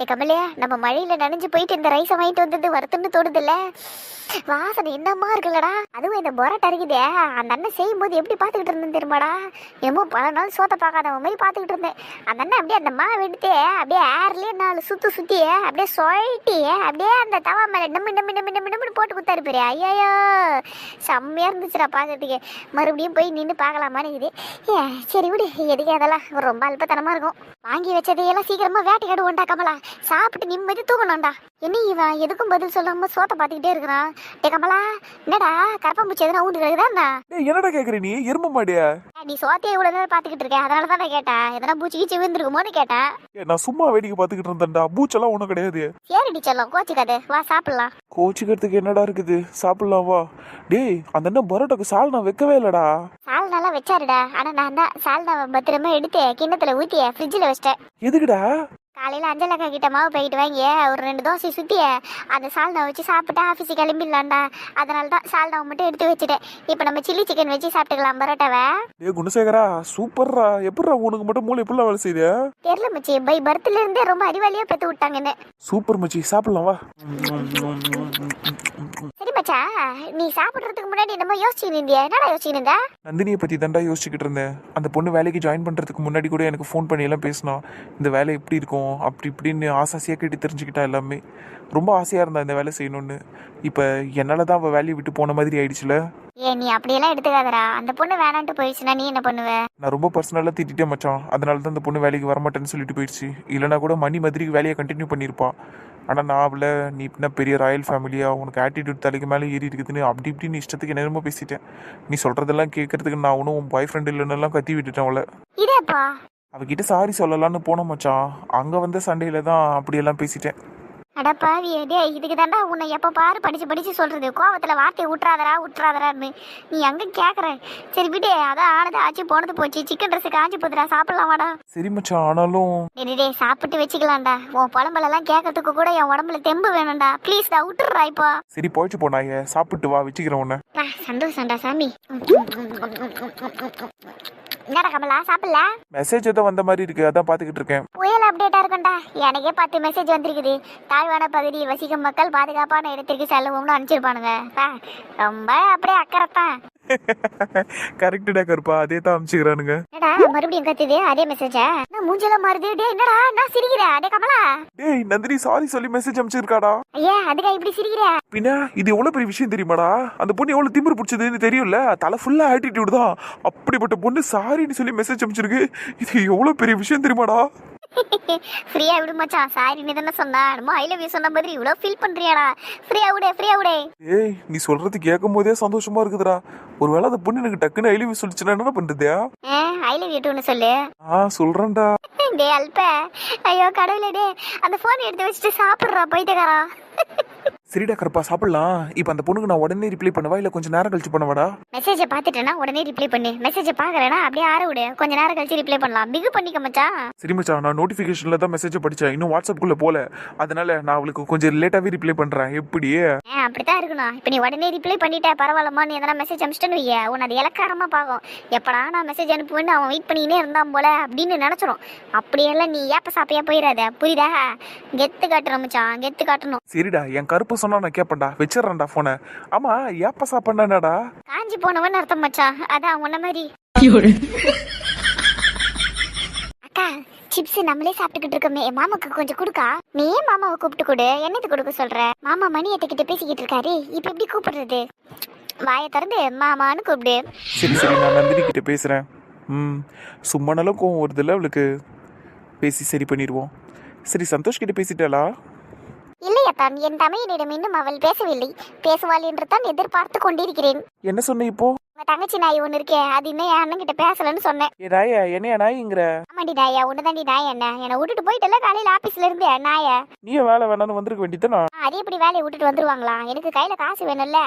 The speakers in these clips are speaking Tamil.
டே கமலையா நம்ம மழையில நனைஞ்சு போயிட்டு இந்த ரைஸை வாங்கிட்டு வந்தது வருத்தம்னு தோணுதுல்ல? வாசனை என்னமா இருக்குல்லடா. அதுவும் இந்த பொரோட்டா இருக்குதே அந்த அண்ணன் செய்யும் போது எப்படி பார்த்துக்கிட்டு இருந்தேன் தெரியுமாடா? எம்மோ பல நாள் சோத்த பார்க்காதவன் மாதிரி பார்த்துக்கிட்டு இருந்தேன். அந்த அண்ணன் அப்படியே அந்த மா எடுத்து அப்படியே ஏர்லயே நாலு சுத்து சுத்தி அப்படியே சொழட்டி அப்படியே அந்த தவா மேல நம்ம நம்ம நம்ம நம்ம நம்ம போட்டு குத்தாரு பெரிய ஐயோ செம்மையா இருந்துச்சுடா பார்க்கறதுக்கு. மறுபடியும் போய் நின்று பார்க்கலாமான்னு இருக்குது. ஏ, சரி விடு. எதுக்கு அதெல்லாம்? ரொம்ப அல்பத்தனமா இருக்கும். வாங்கி வச்சதையெல்லாம் சீக்கிரமா வேட்டையாடு ஒண்டா கமலா. சாப்பிட்டு நிம்மதி தூங்கணும்டா. என்ன இவன்? எதுக்கும் பதில் சொல்லாம சோத்த பார்த்துக்கிட்டே இருக்கிறான் டே கமலா என்னடா? கரப்பாம்பூச்சி எதுனா ஊந்து கிடக்குதா என்னடா கேக்குற நீ? எரும மாடியா நீ சோத்தையை இவ்வளவு நேரம் பார்த்துக்கிட்டு இருக்கேன் அதனால தான் நான் கேட்டேன். எதனா பூச்சி கீச்சி விழுந்துருக்குமோன்னு கேட்டேன். நான் சும்மா வேடிக்கை பார்த்துக்கிட்டு இருந்தேன்டா. பூச்செல்லாம் ஒன்றும் கிடையாது. சரிடி செல்லம். கோச்சிக்காது. வா சாப்பிடலாம். கோச்சிக்கிறதுக்கு என்னடா இருக்குது? சாப்பிடலாம் வா. டேய் அந்த அண்ணன் பரோட்டாக்கு சால் நான் வைக்கவே இல்லடா. சால் நல்லா வச்சாருடா. ஆனா நான் தான் சால் நான் பத்திரமா எடுத்து கிண்ணத்துல ஊத்தி ஃப்ரிட்ஜில் வச்சிட்டேன். எதுக்குடா? காலையில அஞ்சல் அக்கா கிட்ட மாவு போயிட்டு வாங்கி ஒரு ரெண்டு தோசை சுத்தி அந்த சால்னா வச்சு சாப்பிட்டு ஆஃபீஸுக்கு கிளம்பிடலாம்டா. அதனால தான் சால்னாவை மட்டும் எடுத்து வச்சுட்டேன். இப்போ நம்ம சில்லி சிக்கன் வச்சு சாப்பிட்டுக்கலாம் பரோட்டாவை. டேய் குணசேகரா சூப்பர்ரா. எப்படிடா உனக்கு மட்டும் மூளை எப்படிலாம் வேலை செய்யுது? தெரியல மச்சி பை பர்த்ல இருந்தே ரொம்ப அறிவாளியா பெத்து விட்டாங்கன்னு. சூப்பர் மச்சி சாப்பிடலாம் வா. சரி மச்சா நீ சாப்பிடுறதுக்கு முன்னாடி என்னமோ யோசிச்சுட்டு இருந்தியா. என்னடா இருந்தா? நந்தினியை பத்தி தான்டா யோசிச்சுக்கிட்டு இருந்தேன். அந்த பொண்ணு வேலைக்கு ஜாயின் பண்றதுக்கு முன்னாடி கூட எனக்கு ஃபோன் பண்ணி எல்லாம் பேசினா இந்த வேலை எப்படி இருக்கும்? அப்படி இப்படின்னு ஆசாசியா கேட்டு தெரிஞ்சுக்கிட்டா எல்லாமே. ரொம்ப ஆசையா இருந்தா இந்த வேலை செய்யணும்னு. இப்போ என்னால தான் அவள் வேலையை விட்டு போன மாதிரி ஆயிடுச்சுல. ஏ நீ அப்படியெல்லாம் எடுத்துக்காதடா. அந்த பொண்ணு வேணான்ட்டு போயிடுச்சுன்னா நீ என்ன பண்ணுவ? நான் ரொம்ப பர்சனலாக திட்டிட்டேன் மச்சான். அதனால தான் அந்த பொண்ணு வேலைக்கு வரமாட்டேன்னு சொல்லிட்டு போயிடுச்சு. இல்லைனா கூட மணி மாதிரி வேலையை கண்டினியூ பண்ணியிருப்பா. ஆனால் நான் அவளை நீ என்ன பெரிய ராயல் ஃபேமிலியா உனக்கு ஆட்டிடியூட் தலைக்கு மேலே ஏறி இருக்குதுன்னு அப்படி இப்படின்னு இஷ்டத்துக்கு என்னென்னமோ பேசிட்டேன். நீ சொல்கிறதெல்லாம் கேட்கறதுக்கு நான் ஒன்றும் உன் பாய் ஃப்ரெண்ட் இல்லைன்னெல்லாம் கத்தி விட்டுட்டேன் அவளை. அவகிட்ட சாரி சொல்லலாம்னு போனோம் மச்சான். அங்கே வந்த சண்டையில் தான் அப்படியெல்லாம் பேசிட்டேன். அட பாவி டேய் இதுக்கு தாண்டா உன்னை எப்போ பாரு படிச்சு படிச்சு சொல்றது. கோவத்துல வார்த்தையை விட்டுறாதடா விட்டுறாதடான்னு நீ எங்க கேக்குற? சரி விடு அதான் ஆனது ஆச்சு போனது போச்சு. சிக்கன் ட்ரெஸ் காஞ்சி போதுடா சாப்பிடலாம் வாடா. சரி மச்சான் ஆனாலும் டேய் சாப்பிட்டு வச்சுக்கலாம்டா. உன் புலம்பலெல்லாம் கேட்கறதுக்கு கூட என் உடம்புல தெம்பு வேணும்டா. ப்ளீஸ்டா விட்டுறா இப்போ. சரி போயிடுச்சு போனாயே சாப்பிட்டு வா வச்சுக்கிறேன் உன்னை. சந்தோஷம்டா சாமி. என்னடா கமலா சாப்பிடல? மெசேஜ் ஏதோ வந்த மாதிரி இருக்கு அதான் பார்த்துக்கிட்டு இருக்கேன். புயல் அப்டேட்டா இருக்கும்டா. எனக்கே பத்து மெசேஜ் வந்திருக்குது. தாழ்வான பகுதியில் வசிக்கும் மக்கள் பாதுகாப்பான இடத்திற்கு செல்லவும்னு அனுப்பிச்சிருப்பானுங்க. ரொம்ப அப்படியே அக்கறைத்தான். கரெக்டுடா கருப்பா அதே தான் அனுப்பிச்சுக்கிறானுங்க என்னடா மறுபடியும் கத்துது? அதே மெசேஜா நான் மூஞ்செல்லாம் மாறுது? டேய் என்னடா நான் சிரிக்கிறேன் அடே கமலா. டேய் நந்தினி சாரி சொல்லி மெசேஜ் அனுப்பிச்சிருக்காடா ஐயா அதுக்கா இப்படி சிரிக்கிற? பின்ன இது எவ்வளவு பெரிய விஷயம் தெரியுமாடா? அந்த பொண்ணு எவ்வளவு திமிரு பிடிச்சதுன்னு தெரியும்ல? தலை ஃபுல்லா ஆட்டிடியூட் தான். அப்படிப்பட்ட பொண்ணு சாரின்னு சொல்லி மெசேஜ் அனுப்பிச்சிருக்கு இது எவ்வளவு பெரிய விஷயம் தெரியுமாடா? ஃப்ரீயா விடு மச்சான். சாரி நீ தானே சொன்னா. நம்ம ஐ லவ் யூ சொன்ன மாதிரி இவ்வளோ ஃபீல் பண்றியாடா. ஃப்ரீயா விடு ஃப்ரீயா விடு. ஏய் நீ சொல்றது கேட்கும் போதே சந்தோஷமா இருக்குதுடா. ஒருவேளை அந்த பொண்ணு எனக்கு டக்குன்னு ஐலிவி சொல்லிச்சுன்னா என்ன பண்றதா? ஐ லவ் யூ டூன்னு சொல்லு. ஆ சொல்றேன்டா. டே அல்ப. ஐயோ கடவுளே டே அந்த ஃபோன் எடுத்து வச்சுட்டு சாப்பிட்றா போயிட்டுக்காரா சரிடா கருப்பா சாப்பிடலாம். இப்போ அந்த பொண்ணுக்கு நான் உடனே ரிப்ளை பண்ணவா? இல்ல கொஞ்சம் நேரம் கழிச்சு பண்ணவாடா? மெசேஜை பார்த்துட்டேன்னா உடனே ரிப்ளை பண்ணு. மெசேஜை பார்க்கறேன்னா அப்படியே ஆற விடு. கொஞ்ச நேரம் கழிச்சு ரிப்ளை பண்ணலாம். பிகு பண்ணிக்க மச்சான். சரி மச்சான் நான் நோட்டிஃபிகேஷன்ல தான் மெசேஜ் படிச்சேன். இன்னும் வாட்ஸ்அப்புக்குள்ள போல. அதனால நான் அவளுக்கு கொஞ்சம் லேட்டாவே ரிப்ளை பண்றேன். எப்படி? அப்படித்தான் இருக்கணும். இப்போ நீ உடனே ரிப்ளை பண்ணிட்ட பரவாயில்லம்மா நீ எதனா மெசேஜ் அனுப்பிச்சிட்டேன்னு வைய. உன் அது இலக்காரமா பார்க்கும். எப்படா நான் மெசேஜ் அனுப்புவேன்னு அவன் வெயிட் பண்ணிக்கினே இருந்தான் போல அப்படின்னு நினச்சிரும். அப்படியெல்லாம் நீ ஏப்ப சாப்பியா போயிடாத. புரியுதா? கெத்து காட்டணும் மச்சான். கெத்து காட்டணும். சரிடா என் கருப்பு சொன்னா நான் கேட்பேன்டா வச்சிடறேன்டா போனை ஆமா ஏப்ப சாப்பிட்றாடா காஞ்சி போனவன் அர்த்தம் மச்சான் அதான் உன்ன மாதிரி. அக்கா சிப்ஸ் நம்மளே சாப்பிட்டுக்கிட்டு இருக்கோமே. மாமாக்கு கொஞ்சம் கொடுக்கா? நீ ஏன் மாமாவை கூப்பிட்டு கொடு? என்னது கொடுக்க சொல்ற? மாமா மணி கிட்ட பேசிக்கிட்டு இருக்காரு. இப்ப எப்படி கூப்பிடுறது? வாயை திறந்து மாமான்னு கூப்பிடு. சரி சரி நான் நந்தினி கிட்ட பேசுறேன். ம் சும்மா நாளும் கோவம் வருதுல்ல அவளுக்கு? பேசி சரி பண்ணிடுவோம். சரி சந்தோஷ் கிட்ட பேசிட்டாளா? இல்லையத்தான் என் தமையனிடம் இன்னும் அவள் பேசவில்லை. பேசுவாள் என்று தான் எதிர்பார்த்து கொண்டிருக்கிறேன். என்ன சொன்ன இப்போ? உங்க தங்கச்சி நாய் ஒன்று இருக்கே அது இன்னும் என் அண்ணன் கிட்ட பேசலன்னு சொன்னேன். ஏ நாயா என்னையா நாய்ங்கிற? ஆமாண்டி நாயா ஒன்று தாண்டி நாய் என்ன? என்னை விட்டுட்டு போயிட்டல காலையில் ஆஃபீஸ்ல இருந்து நாயை. நீயும் வேலை வேணாம்னு வந்திருக்க வேண்டியதானா அது எப்படி வேலையை விட்டுட்டு வந்துருவாங்களா? எனக்கு கையில் காசு வேணும்ல.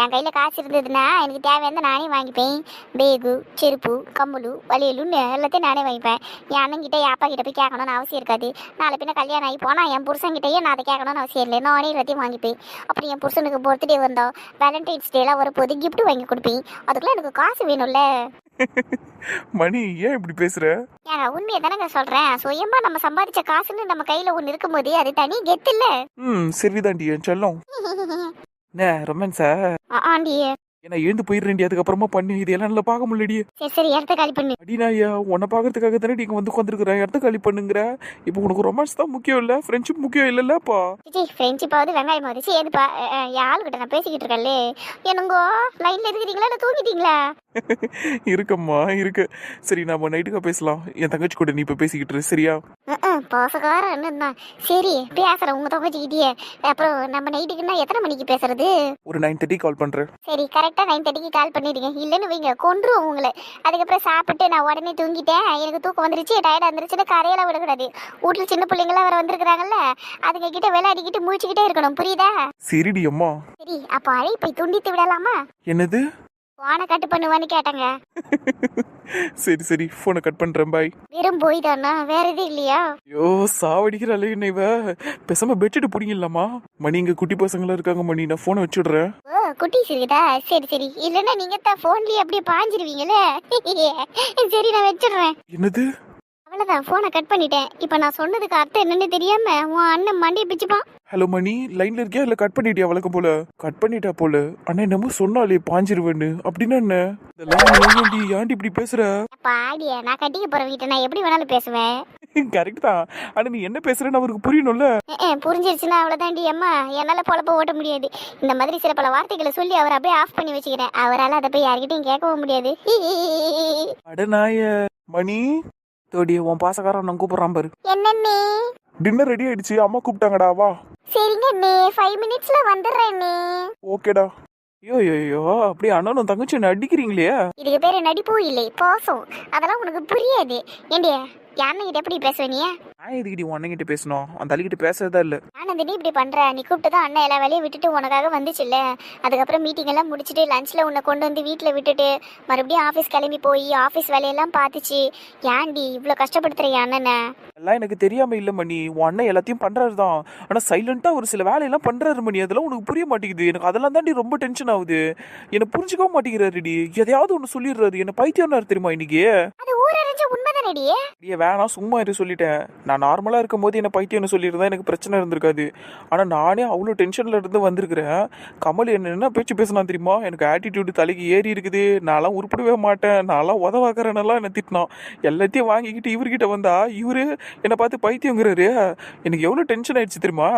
என் கையில் காசு இருந்ததுன்னா எனக்கு தேவையான நானே வாங்கிப்பேன். பேகு செருப்பு கம்பளு வளையலுன்னு எல்லாத்தையும் நானே வாங்கிப்பேன். என் அண்ணன் கிட்ட என் அப்பா கிட்ட போய் கேட்கணும்னு அவசியம் இருக்காது. நாளை பின்ன கல்யாணம் ஆகி போனால் என் புருஷன்கிட்டயே நான் அதை கேட்கணும்னு அவசியம் இல்லை. நானே எல்லாத்தையும் வாங்கிப்பேன். அப்புறம் என் புருஷனுக்கு பர்த்டே வந்தோம். வேலண்டைன்ஸ் டேலாம் வரப்போது gift வாங்கி கொடுப்பேன். அதுக்குள்ள எனக்கு காசு வேணும்ல. மணி ஏன் இப்படி பேசுற? ஏங்க உண்மையை தானங்க சொல்றேன். சுயமா நம்ம சம்பாதிச்ச காசுன்னு நம்ம கையில ஒண்ணு இருக்கும்போது அது தனி கெத்து இல்ல. ம் சரிதாண்டி என் செல்லம். என்ன ரொமான்ஸா ஆண்டி என்ன எழுந்து போயிடுறேன்டி. அதுக்கப்புறமா பண்ணு. இது எல்லாம் நல்லா பார்க்க முடியலடி. சரி சரி இடத்த காலி பண்ணு. அடினாயா உன்னை பார்க்கறதுக்காக தானே நீங்க வந்து உட்காந்துருக்குறேன் இடத்த காலி பண்ணுங்கிற. இப்போ உனக்கு ரொமான்ஸ் தான் முக்கியம் இல்ல? ஃப்ரெண்ட்ஷிப் முக்கியம் இல்லல்லப்பா ஜி ஃப்ரெண்ட்ஷிப்பாவது வெங்காயம் ஆகுது. சரி அஹ், என் ஆளுகிட்ட நான் பேசிக்கிட்டு இருக்கேன்லே. என்னங்கோ லைன்ல இருக்கிறீங்களா இல்லை தூங்கிட்டீங்களா? இருக்கம்மா இருக்கு. சரி நாம நைட்டுக்கா பேசலாம். என் தங்கச்சி கூட நீ இப்ப பேசிக்கிட்டு இரு, சரியா? பாசக்காரன் அண்ணன் தான். சரி பேசுறேன் உங்க தொகைச்சிக்கிட்டே அப்புறம் நம்ம நைட்டுக்குன்னா எத்தனை மணிக்கு பேசுறது? ஒரு நைன் தேர்ட்டி கால் பண்றேன். சரி கரெக்டா நைன் தேர்ட்டிக்கு கால் பண்ணிடுங்க. இல்லைன்னு வைங்க கொன்றுவோம் உங்களை. அதுக்கப்புறம் சாப்பிட்டு நான் உடனே தூங்கிட்டேன். எனக்கு தூக்கம் வந்துருச்சு டயர்டா இருந்துருச்சுன்னு கரையெல்லாம் விடக்கூடாது. வீட்டுல சின்ன பிள்ளைங்களாம் வேற வந்திருக்கிறாங்கல்ல அதுங்க கிட்ட விளையாடிக்கிட்டு முழிச்சுக்கிட்டே இருக்கணும். புரியுதா? சரிடி அம்மா. சரி அப்போ அழைப்பை துண்டித்து விடலாமா? என்னது? போனை கட்டு பண்ணுவான்னு கேட்டாங்க. சரி சரி போனை கட் பண்றேன் பாய் வெறும் போய் தானா வேற எதுவும் இல்லையா? ஐயோ சாவடிக்கிறாளே என்ன இவ. பேசாம பெட்ஷீட் பிடிங்கலாமா மணி இங்க குட்டி பசங்களா இருக்காங்க மணி. நான் போனை வச்சுடுறேன். ஓ குட்டீஸ் இருக்குதா சரி சரி. இல்லைன்னா நீங்க தான் போன்லயே அப்படியே பாஞ்சிருவீங்களே. சரி நான் வச்சிடுறேன். என்னது? அவ்வளவுதான் போனை கட் பண்ணிட்டேன். இப்போ நான் சொன்னதுக்கு அர்த்தம் என்னன்னு தெரியாம உன் அண்ணன் மண்டியை பிச்சுப்பான். ஹலோ மணி. லைன்ல இருக்கியா? இல்ல கட் பண்ணிட்டியா வழக்கம் போல? கட் பண்ணிட்டா போல. அண்ணா என்னமோ சொன்னாலே பாஞ்சிருவேன்னு. அப்படின்னா என்ன? இதெல்லாம் ஏன்டி இப்படி பேசுற? பாடிய நான் கட்டிக்க போற வீட்டை நான் எப்படி வேணாலும் பேசுவேன்? கரெக்ட் தான். ஆனா நீ என்ன பேசுறேன்னு அவருக்கு புரியணும்ல? புரிஞ்சிருச்சுன்னா அவ்வளவுதாண்டி அம்மா. என்னால பொழப்ப ஓட்ட முடியாது. இந்த மாதிரி சில பல வார்த்தைகளை சொல்லி அவர் அப்படியே ஆஃப் பண்ணி வச்சுக்கிறேன். அவரால் அதை போய் யார்கிட்டயும் கேட்கவும் முடியாது. அட நாய. மணி. தோடி உன் பாசக்காரன் நான் கூப்பிடுறான் பாரு. என்னண்ணே? டின்னர் ரெடி ஆயிடுச்சு. அம்மா கூப்பிட்டாங்கடா வா. சரிங்க அண்ணே ஃபைவ் மினிட்ஸ்ல வந்துடுறேன்னே ஓகேடா. ஐயோ ஐயோ அப்படியே அண்ணனும் தங்கச்சி அடிக்கிறீங்களே. இதுக்கு பேரு நடிப்பும் இல்லை பாசம். அதெல்லாம் உனக்கு புரியாது. ஏண்டிய யானைகிட்ட எப்படி பேசுவ நீ? நான் எதுக்கிட்டி உன் அண்ணங்கிட்ட பேசணும்? அந்த அள்ளிக்கிட்ட பேசுறதா இல்ல. ஆனந்தினி இப்படி பண்ற? நீ கூப்பிட்டு தான் அண்ணன் எல்லா வேலையும் விட்டுட்டு உனக்காக வந்துச்சுல்ல. அதுக்கப்புறம் மீட்டிங் எல்லாம் முடிச்சுட்டு லஞ்ச்ல உன்னை கொண்டு வந்து வீட்டில் விட்டுட்டு மறுபடியும் ஆஃபீஸ் கிளம்பி போய் ஆஃபீஸ் வேலையெல்லாம் பார்த்துச்சு. ஏன்டி இவ்வளோ கஷ்டப்படுத்துற அண்ணனை? எல்லாம் எனக்கு தெரியாம இல்ல மணி. உன் அண்ணன் எல்லாத்தையும் பண்றாரு தான் ஆனா சைலண்டா ஒரு சில வேலையெல்லாம் பண்றாரு மணி. அதெல்லாம் உனக்கு புரிய மாட்டேங்குது. எனக்கு அதெல்லாம் தாண்டி ரொம்ப டென்ஷன் ஆகுது. என்ன புரிஞ்சுக்கவும் மாட்டேங்கிறாருடி. எதையாவது ஒன்று சொல்லிடுறாரு. என்ன பைத்தியம் தெரியுமா இன்னைக்கு? அது ஊரறிஞ்ச உண்மைதானடி ஏ வேணாம் சும்மா இரு சொல்லிட்டேன். நான் நார்மலாக இருக்கும் போது என்ன பைத்தியம்னு சொல்லியிருந்தா எனக்கு பிரச்சனை இருந்திருக்காது. ஆனால் நானே அவ்வளோ டென்ஷனில் இருந்து வந்திருக்கிறேன். கமல் என்ன என்ன பேச்சு பேசினான் தெரியுமா? எனக்கு ஆட்டிடியூடு தலைக்கு ஏறி இருக்குது. நான்லாம் உருப்படவே மாட்டேன். நான்லாம் உதவாக்கிறேன்னெல்லாம் என்ன திட்டினான். எல்லாத்தையும் வாங்கிக்கிட்டு இவர்கிட்ட வந்தா இவரு என்னை பார்த்து பைத்தியங்கிறாரு. எனக்கு எவ்வளோ டென்ஷன் ஆயிடுச்சு தெரியுமா?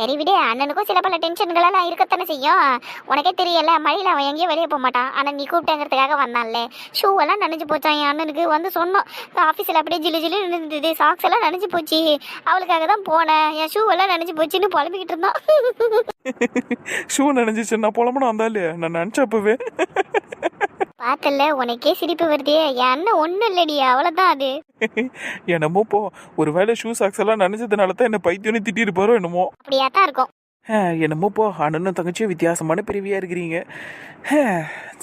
சரி விடு அண்ணனுக்கும் சில பல டென்ஷன்கள் எல்லாம் இருக்கத்தானே செய்யும். உனக்கே தெரியல மழையில அவன் எங்கேயும் வெளியே போக மாட்டான். ஆனா நீ கூப்பிட்டேங்கிறதுக்காக வந்தான்ல. ஷூ எல்லாம் நனைஞ்சு போச்சான் என் அண்ணனுக்கு வந்து சொன்னோம். ஆஃபீஸில் அப்படியே ஜிலு ஜிலு இருந்தது. சாக்ஸ் எல்லாம் நனைஞ்சு போச்சு. அவளுக்காக தான் போனேன். என் ஷூ எல்லாம் நனைஞ்சு போச்சுன்னு புலம்பிக்கிட்டு இருந்தான். ஷூ நினைஞ்சிச்சு. நான் புலம்பணும் வந்தாலே நான் நினச்சப்பவே பார்த்தல உனக்கே சிரிப்பு வருதே. என் அண்ணன் ஒன்றும் இல்லடி. அவ்வளோதான் அது. என்னமோ போ. ஒரு வேளை ஷூ சாக்ஸ் எல்லாம் நினைச்சதுனால தான் என்ன பைத்தியம்னு திட்டிருப்பாரோ என்னமோ. அப்படியா தான் இருக்கும். என்னமோ போ அண்ணனும் தங்கச்சியும் வித்தியாசமான பிரிவியாக இருக்கிறீங்க.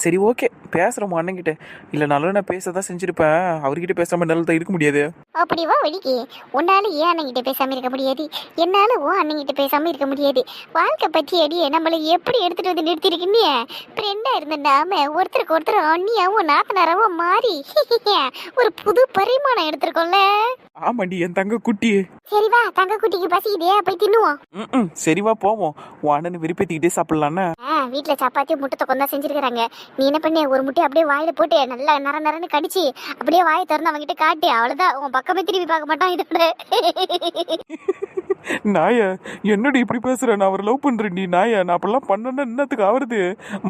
சரி ஓகே பேசுகிறோம் அண்ணன்கிட்ட. இல்லைனாலும் நான் பேச தான் செஞ்சுருப்பேன். அவர்கிட்ட பேசாமல் என்னால் தான் இருக்க முடியாது. அப்படி வா வெடிக்கு உன்னால ஏன் அண்ணங்கிட்ட பேசாம இருக்க முடியாது? என்னால ஓ அண்ணங்கிட்ட பேசாம இருக்க முடியாது. வாழ்க்கை பற்றி அடியே நம்மளை எப்படி எடுத்துட்டு வந்து நிறுத்திருக்குன்னு? ஃப்ரெண்டா இருந்த நாம ஒருத்தருக்கு ஒருத்தர் அண்ணியாவும் நாத்தனாராவும் மாறி ஒரு புது பரிமாணம் எடுத்திருக்கோம்ல. ஆமாண்டி என் தங்க குட்டி. சரி வா தங்க குட்டிக்கு பசிக்குதே போய் தின்னுவோம். ம் சரி வா போவோம். உன் அண்ணனை விருப்பத்திக்கிட்டே சாப்பிட்லான்னு ஆ வீட்டில் சப்பாத்தி முட்டை தொக்கம் தான் செஞ்சிருக்கிறாங்க. நீ என்ன பண்ணு ஒரு முட்டையை அப்படியே வாயில போட்டு நல்லா நர நரன்னு கடிச்சு அப்படியே வாயை திறந்து அவன்கிட்ட காட்டு. அவ்வளோதான் உன் பக்கமே திரும்பி பார்க்க மாட்டான் இதோட. நாய என்னடி இப்படி பேசுற? நான் அவர் லவ் பண்றேன் நீ நாய நான் அப்படிலாம் பண்ணேன்னா என்னத்துக்கு ஆவறது?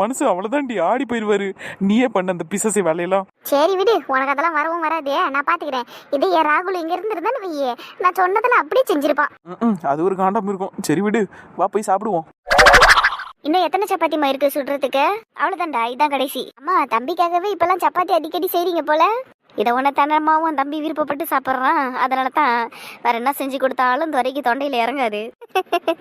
மனசு அவ்வளோதான்டி ஆடி போயிடுவாரு நீயே பண்ண அந்த பிசசி வேலையெல்லாம். சரி விடு உனக்கு அதெல்லாம் வரவும் வராதே. நான் பாத்துக்கிறேன். இது என் ராகுல் இங்க இருந்து இருந்தானு வையே நான் சொன்னதெல்லாம் அப்படியே செஞ்சிருப்பான். அது ஒரு காண்டம் இருக்கும். சரி விடு வா போய் சாப்பிடுவோம். இன்னும் எத்தனை சப்பாத்திமா இருக்கு சுடுறதுக்கு அவ்வளவுதான்டா இதான் கடைசி. அம்மா தம்பிக்காகவே இப்பெல்லாம் சப்பாத்தி அடிக்கடி செய்றீங்க போல. இதை ஒன்று தம்பி விருப்பப்பட்டு சாப்பிட்றான். அதனால தான் வேற என்ன செஞ்சு கொடுத்தாலும் துறைக்கு தொண்டையில் இறங்காது.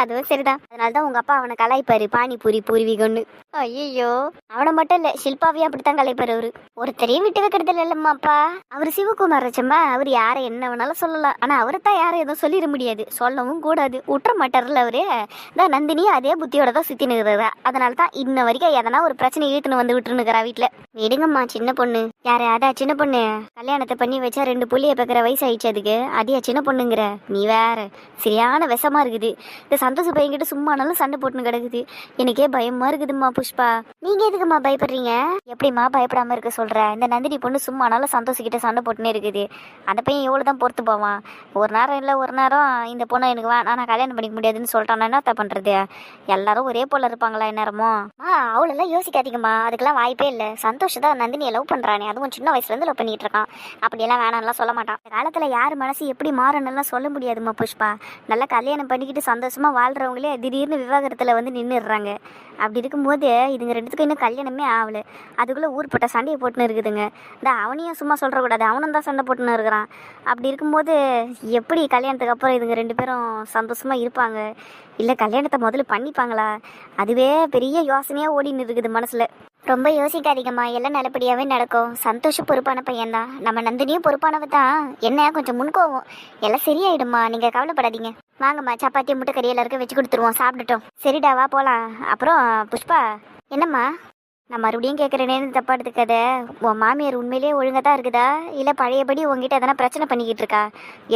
அதுவும் சரிதான். அதனால தான் உங்க அப்பா அவனை கலாய்ப்பாரு. பானிபூரி பூர்வீகம்னு. ஐயோ அவனை மட்டும் இல்ல ஷில்பாவையும் அப்படித்தான் கலாய்ப்பாரு அவரு. ஒருத்தரையும் விட்டு வைக்கிறது இல்லம்மா அப்பா. அவர் சிவகுமார் ரச்சம்மா அவர் யாரை என்ன வேணாலும் சொல்லலாம். ஆனா அவரை தான் யாரும் எதுவும் சொல்லிட முடியாது. சொல்லவும் கூடாது. விட்டுற மாட்டார்ல அவரு. தான் நந்தினி அதே புத்தியோட தான் சுத்தி நிற்கிறதா அதனால தான் இன்ன வரைக்கும் எதனா ஒரு பிரச்சனை இழுத்துன்னு வந்து விட்டுருனுக்கிறா வீட்டுல விடுங்கம்மா சின்ன பொண்ணு. யாரையாவது சின்ன சின்ன பொண்ணு? கல்யாணத்தை பண்ணி வச்சா ரெண்டு புள்ளிய பேக்கிற வயசு ஆயிடுச்சு அதுக்கு. அதையா சின்ன பொண்ணுங்கிற? நீ வேற. சரியான விஷமா இருக்குது. இந்த சந்தோஷ பையன்கிட்ட சும்மானாலும் சண்டை போட்டுன்னு கிடக்குது. எனக்கே பயமா இருக்குதும்மா புஷ்பா. நீங்க எதுக்குமா பயப்படுறீங்க? எப்படிம்மா பயப்படாம இருக்க சொல்ற? இந்த நந்தினி பொண்ணு சும்மானாலும் சந்தோஷக்கிட்ட சண்டை போட்டுனே இருக்குது. அந்த பையன் எவ்வளவு தான் பொறுத்து போவான். ஒரு நேரம் இல்லை ஒரு நேரம் இந்த பொண்ணை எனக்கு வேணா நான் கல்யாணம் பண்ணிக்க முடியாதுன்னு சொல்லிட்டானா என்ன பண்றது? எல்லாரும் ஒரே போல இருப்பாங்களா நேரமோ ஆ அவளெல்லாம் யோசிக்காதீங்கம்மா. அதுக்கெல்லாம் வாய்ப்பே இல்லை. சந்தோஷ தான் நந்தினியை லவ் பண்றானே. அதுவும் சின்ன வயசுல இருந்து லவ் பண்ணிட்டு இருக்கான் அப்படியெல்லாம் வேணாம்லாம் சொல்ல மாட்டான். இந்த காலத்துல யார் மனசு எப்படி மாறணும்லாம் சொல்ல முடியாதுமா புஷ்பா. நல்லா கல்யாணம் பண்ணிக்கிட்டு சந்தோஷமா வாழ்றவங்களே திடீர்னு விவாகரத்துல வந்து நின்றுடுறாங்க அப்படி இருக்கும்போது இதுங்க ரெண்டுத்துக்கும் இன்னும் கல்யாணமே ஆகல. அதுக்குள்ளே ஊர்பட்ட சண்டையை போட்டுன்னு இருக்குதுங்க. இந்த அவனையும் சும்மா சொல்கிறக்கூடாது அவனும் தான் சண்டை போட்டுன்னு இருக்கிறான். அப்படி இருக்கும்போது எப்படி கல்யாணத்துக்கு அப்புறம் இதுங்க ரெண்டு பேரும் சந்தோஷமா இருப்பாங்க? இல்லை கல்யாணத்தை முதல்ல பண்ணிப்பாங்களா? அதுவே பெரிய யோசனையாக ஓடின்னு இருக்குது மனசில். ரொம்ப யோசிக்காதீங்கம்மா. எல்லாம் நல்லபடியாகவே நடக்கும். சந்தோஷ பொறுப்பான பையன்தான். நம்ம நந்தினியும் பொறுப்பானவ தான் என்ன கொஞ்சம் முன்கோவும். எல்லாம் சரியாயிடும்மா. நீங்கள் கவலைப்படாதீங்க. வாங்கம்மா. சப்பாத்தி முட்டை கறி எல்லாருக்கும் வச்சு கொடுத்துருவோம். சாப்பிட்டுட்டோம். சரிடா வா போகலாம் அப்புறம் புஷ்பா என்னம்மா? நான் மறுபடியும் கேட்குறேனேன்னு தப்பா எடுத்துக்காத. உன் மாமியார் உண்மையிலேயே ஒழுங்காக தான் இருக்குதா? இல்லை பழையபடி உங்ககிட்ட எதனா பிரச்சனை பண்ணிக்கிட்டு இருக்கா?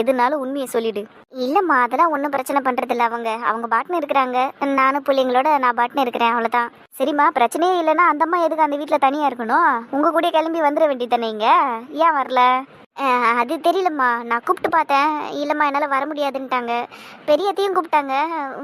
எதுனாலும் உண்மையை சொல்லிடு. இல்லைம்மா அதெல்லாம் ஒன்றும் பிரச்சனை பண்ணுறதில்ல அவங்க. அவங்க பாட்டுன்னு இருக்கிறாங்க. நானும் பிள்ளைங்களோட நான் பாட்டுன்னு இருக்கிறேன் அவ்வளோதான் சரிம்மா பிரச்சனையே இல்லைன்னா அந்தம்மா எதுக்கு அந்த வீட்டில் தனியாக இருக்கணும்? உங்கள் கூட கிளம்பி வந்துட வேண்டியதானே இங்கே? ஏன் வரல? அது தெரியலம்மா. நான் கூப்பிட்டு பார்த்தேன். இல்லைம்மா என்னால் வர முடியாதுன்ட்டாங்க. பெரியத்தையும் கூப்பிட்டாங்க.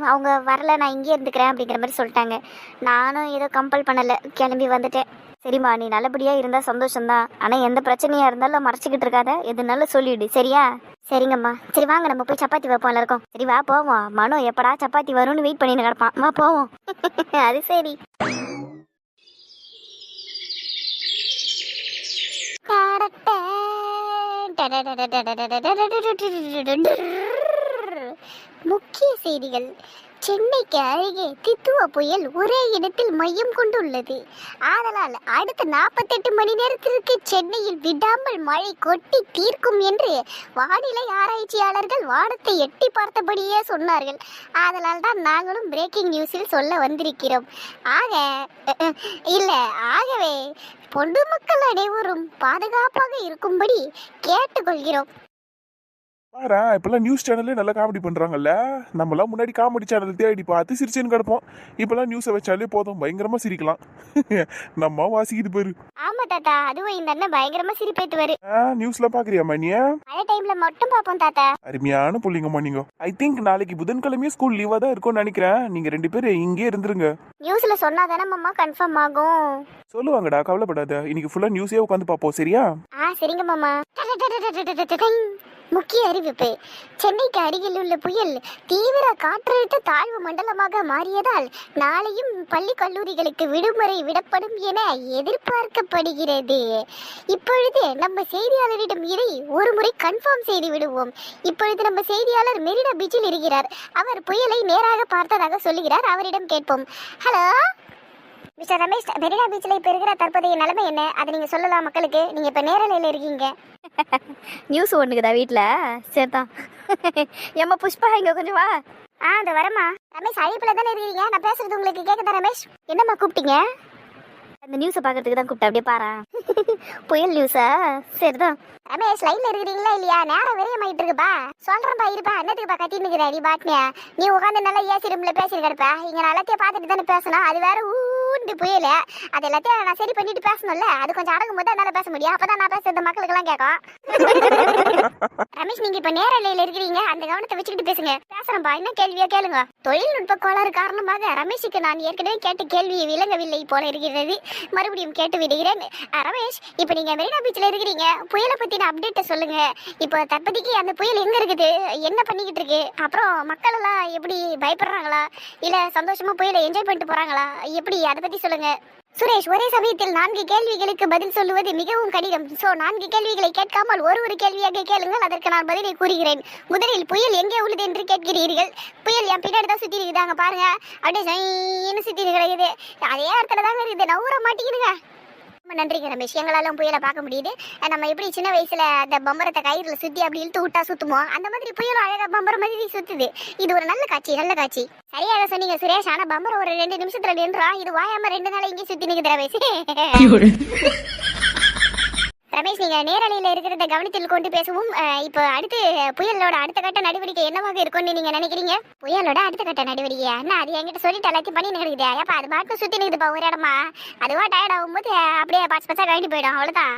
அவங்க வரல நான் இங்கே இருந்துக்கிறேன் அப்படிங்கிற மாதிரி சொல்லிட்டாங்க. நானும் ஏதோ கம்பல் பண்ணலை. கிளம்பி வந்துட்டேன். சரிம்மா நீ நல்லபடியாக இருந்தால் சந்தோஷம்தான். ஆனால் எந்த பிரச்சனையாக இருந்தாலும் மறைச்சிக்கிட்டு இருக்காத. எதுனாலும் சொல்லிவிடு சரியா? சரிங்கம்மா. சரி வாங்க. நம்ம போய் சப்பாத்தி வைப்போம் எல்லாருக்கும். சரி வா போவோம். மனோ எப்படா சப்பாத்தி வரும்னு வெயிட் பண்ணின்னு கிடப்பான். வா போவோம். அது சரி. முக்கிய செய்திகள் சென்னைக்கு அருகே தித்துவ புயல் ஒரே இடத்தில் மையம் கொண்டுள்ளது. ஆதலால் அடுத்த நாற்பத்தெட்டு மணி நேரத்திற்கு சென்னையில் விடாமல் மழை கொட்டி தீர்க்கும் என்று வானிலை ஆராய்ச்சியாளர்கள் வானத்தை எட்டி பார்த்தபடியே சொன்னார்கள். ஆதலால் தான் நாங்களும் பிரேக்கிங் நியூஸில் சொல்ல வந்திருக்கிறோம். ஆக இல்லை ஆகவே பொதுமக்கள் அனைவரும் பாதுகாப்பாக இருக்கும்படி கேட்டுக்கொள்கிறோம். பாரா இப்பெல்லாம் நியூஸ் சேனல்லே நல்லா காமெடி பண்றாங்கல்ல நம்மலாம் முன்னாடி காமெடி சேனல் தேடி பார்த்து சிரிச்சுன்னு கிடப்போம் இப்பெல்லாம் நியூஸை வச்சாலே போதும் பயங்கரமா சிரிக்கலாம் நம்ம வாசிக்குது பாரு ஆமா தாத்தா அதுவும் இந்த அண்ணன் பயங்கரமா சிரிப்பேத்துவாரு ஆ, நியூஸ்ல பாக்குறியாம்மா நீ மழை டைம்ல மட்டும் பார்ப்போம் தாத்தா அருமையான புள்ளிங்கம்மா நீங்க ஐ திங்க் நாளைக்கு புதன்கிழமையும் ஸ்கூல் லீவா தான் இருக்கும்னு நினைக்கிறேன் நீங்க ரெண்டு பேரும் இங்கே இருந்துருங்க நியூஸ்ல சொன்னா தானே மாமா கன்ஃபார்ம் ஆகும் சொல்லுவாங்கடா கவலைப்படாத இன்னைக்கு ஃபுல்லா நியூஸே உட்காந்து பார்ப்போம் சரியா ஆ சரிங்க மாமா முக்கிய அறிவிப்பு. சென்னைக்கு அருகில் உள்ள புயல் தீவிர காற்றழுத்த தாழ்வு மண்டலமாக மாறியதால் நாளையும் பள்ளி கல்லூரிகளுக்கு விடுமுறை விடப்படும் என எதிர்பார்க்கப்படுகிறது. இப்பொழுது நம்ம செய்தியாளரிடம் இதை ஒரு முறை கன்ஃபார்ம் செய்து விடுவோம். இப்பொழுது நம்ம செய்தியாளர் மெரினா பீச்சில் இருக்கிறார். அவர் புயலை நேராக பார்த்ததாக சொல்லுகிறார் அவரிடம் கேட்போம். ஹலோ? மிஸ்டர் ரமேஷ் மெரினா பீச்சில் இப்போ இருக்கிற தற்போதைய நிலைமை என்ன? அதை நீங்கள் சொல்லலாம் மக்களுக்கு. நீங்கள் இப்போ நேரலையில் இருக்கீங்க. நியூஸ் ஒண்ணுக்குதா வீட்டில் சரிதான் ஏம்மா புஷ்பா இங்க கொஞ்சம் வா. ஆ அந்த வரமா ரமேஷ் அழைப்பில் தானே இருக்கீங்க? நான் பேசுறது உங்களுக்கு கேட்குதா ரமேஷ்? என்னம்மா கூப்பிட்டீங்க? அந்த நியூஸை பார்க்கறதுக்கு தான் கூப்பிட்டேன். அப்படியே பாரு புயல் நியூஸா சரிதான் ரமேஷ் லைன்ல இருக்கிறீங்களா இல்லையா? நேரம் விரயமாயிட்டு இருக்குப்பா. சொல்றேன்பா இருப்பா. என்னத்துக்குப்பா கத்தின்னு இருக்கிற நீ பாட்னியா நீ உட்காந்து நல்லா ஏசி ரூம்ல பேசிட்டு கிடப்ப. இங்க நான் எல்லாத்தையும் பார்த்துட்டு தானே பேசணும். அது வேற ஊண்டு புயல அது எல்லாத்தையும் நான் சரி பண்ணிட்டு பேசணும்ல. அது கொஞ்சம் அடங்கும் போது என்னால பேச முடியும். அப்பதான் நான் பேசுறது மக்களுக்கு எல்லாம் கேட்கும். ரமேஷ் நீங்க இப்ப நேரலையில இருக்கிறீங்க. அந்த கவனத்தை வச்சுக்கிட்டு பேசுங்க. பேசுறேன்பா. என்ன கேள்வியா கேளுங்க. தொழில்நுட்ப கோளாறு காரணமாக ரமேஷுக்கு நான் ஏற்கனவே கேட்ட கேள்வியை விளங்கவில்லை போல இருக்கிறது. மறுபடியும் கேட்டு விடுகிறேன். ரமேஷ் இப்போ நீங்க மெரினா பீச்ல இருக்கிறீங்க. புயலை பத்தின அப்டேட்டை சொல்லுங்க. இப்போ தற்போதைக்கு அந்த புயல் எங்க இருக்குது? என்ன பண்ணிக்கிட்டு இருக்கு? அப்புறம் மக்கள் எல்லாம் எப்படி பயப்படுறாங்களா? இல்ல சந்தோஷமா புயலை என்ஜாய் பண்ணிட்டு போறாங்களா? எப்படி அதை பத்தி சொல்லுங்க. சுரேஷ் ஒரே சமயத்தில் நான்கு கேள்விகளுக்கு பதில் சொல்லுவது மிகவும் கடினம். சோ நான்கு கேள்விகளை கேட்காமல் ஒரு ஒரு கேள்வியாக கேளுங்கள். அதற்கு நான் பதிலை கூறுகிறேன். முதலில் புயல் எங்கே உள்ளது என்று கேட்கிறீர்கள்? புயல் என் பின்னாடி தான் சுத்தி இருக்குதாங்க பாருங்க. அப்படியே சைன்னு சுத்தி கிடைக்குது. அதே இடத்துல தாங்க இருக்குது நவுற மாட்டேங்குதுங்க ரொம்ப நன்றிங்க ரமேஷ். எங்களாலும் புயலை பார்க்க முடியுது. நம்ம எப்படி சின்ன வயசுல அந்த பம்பரத்தை கயிறுல சுத்தி அப்படி இழுத்து விட்டா சுத்துமோ அந்த மாதிரி புயலும் அழகா பம்பரம் மாதிரி சுத்துது. இது ஒரு நல்ல காட்சி நல்ல காட்சி. சரியாக சொன்னீங்க சுரேஷ். ஆனா பம்பரம் ஒரு ரெண்டு நிமிஷத்துல நின்றா இது வாயாம ரெண்டு நாள் இங்கே சுத்தி நிக்குது ரமேஷ். ரமேஷ் நீங்க நேரலையில இருக்கிறத கவனத்தில் கொண்டு பேசவும் இப்போ அடுத்து புயலோட அடுத்த கட்ட நடவடிக்கை என்னவாக இருக்கும்னு நீங்க நினைக்கிறீங்க? புயலோட அடுத்த கட்ட நடவடிக்கை. என்ன அது என்கிட்ட சொல்லிட்டு எல்லாத்தையும் பண்ணி நிற்குது ஏப்பா அது பாட்டு சுத்தி நிற்குதுப்பா ஒரு இடமா? அதுவா டயர்ட் ஆகும்போது அப்படியே பச்சை பச்சா கழட்டி போயிடும் அவ்வளவுதான்.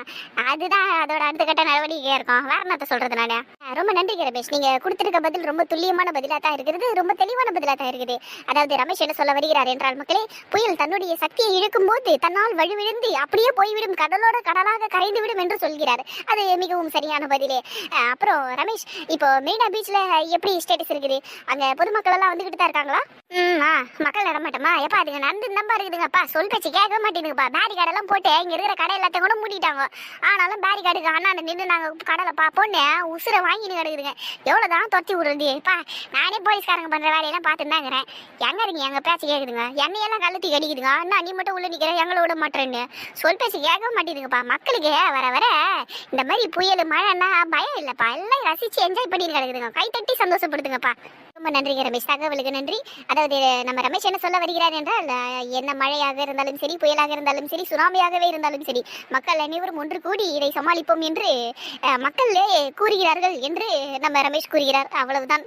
அதுதான் அதோட அடுத்த கட்ட நடவடிக்கையா இருக்கும். வேற என்னத்த சொல்றது நானே? ரொம்ப நன்றி ரமேஷ். நீங்க கொடுத்துருக்க பதில் ரொம்ப துல்லியமான பதிலா தான் இருக்குது. ரொம்ப தெளிவான பதிலா தான் இருக்குது. அதாவது ரமேஷ் என்ன சொல்ல வருகிறார் என்றால் மக்களே புயல் தன்னுடைய சக்தியை இழுக்கும் போது தன்னால் வலுவிழந்து அப்படியே போய்விடும். கடலோட கடலாக கரைந்து விடும் என்று சொல்கிறார். அது மிகவும் சரியான பதிலே. அப்புறம் ரமேஷ் இப்போ மெரினா பீச்ல எப்படி ஸ்டேட்டஸ் இருக்குது? அங்க பொதுமக்கள் எல்லாம் வந்துக்கிட்டு தான் இருக்காங்களா? ஆ மக்கள் நடமாட்டமா எப்பா அதுங்க நடந்து நம்ப இருக்குதுங்கப்பா சொல் பேச்சு கேட்க மாட்டேங்குதுப்பா பேரிகார்டு எல்லாம் போட்டு இங்க இருக்கிற கடை எல்லாத்தையும் கூட மூடிட்டாங்க. ஆனாலும் பேரிகார்டுக்கு அண்ணாண்ட நின்று நாங்க கடலை பார்ப்போன்னு உசுரை வாங்கின்னு கிடக்குதுங்க. எவ்வளவுதான் தொத்தி விடுறதுப்பா நானே போலீஸ்காரங்க பண்ற வேலையெல்லாம் பார்த்துட்டு தாங்கிறேன் எங்க இருங்க எங்க பேச்சு கேக்குதுங்க என்னையெல்லாம் கழுத்தி கடிக்குதுங்க. அண்ணா நீ மட்டும் உள்ள நிக்கிற எங்களை விட மாட்டேன்னு சொல் பேச்சு கேட்க மாட்டேங்குதுப்பா மக்களுக்கு வர வர இந்த மாதிரி புயல் மழைன்னா பயம் இல்லப்பா. எல்லாம் ரசிச்சு என்ஜாய் பண்ணிட்டு கிடக்குதுங்க. கை தட்டி சந்தோஷப்படுத்துங்கப்பா. ரொம்ப நன்றி ரமேஷ். தகவலுக்கு நன்றி. அதாவது நம்ம ரமேஷ் என்ன சொல்ல வருகிறார் என்றால் என்ன மழையாக இருந்தாலும் சரி புயலாக இருந்தாலும் சரி சுனாமியாகவே இருந்தாலும் சரி மக்கள் அனைவரும் ஒன்று கூடி இதை சமாளிப்போம் என்று மக்களே கூறுகிறார்கள் என்று நம்ம ரமேஷ் கூறுகிறார். அவ்வளவுதான்.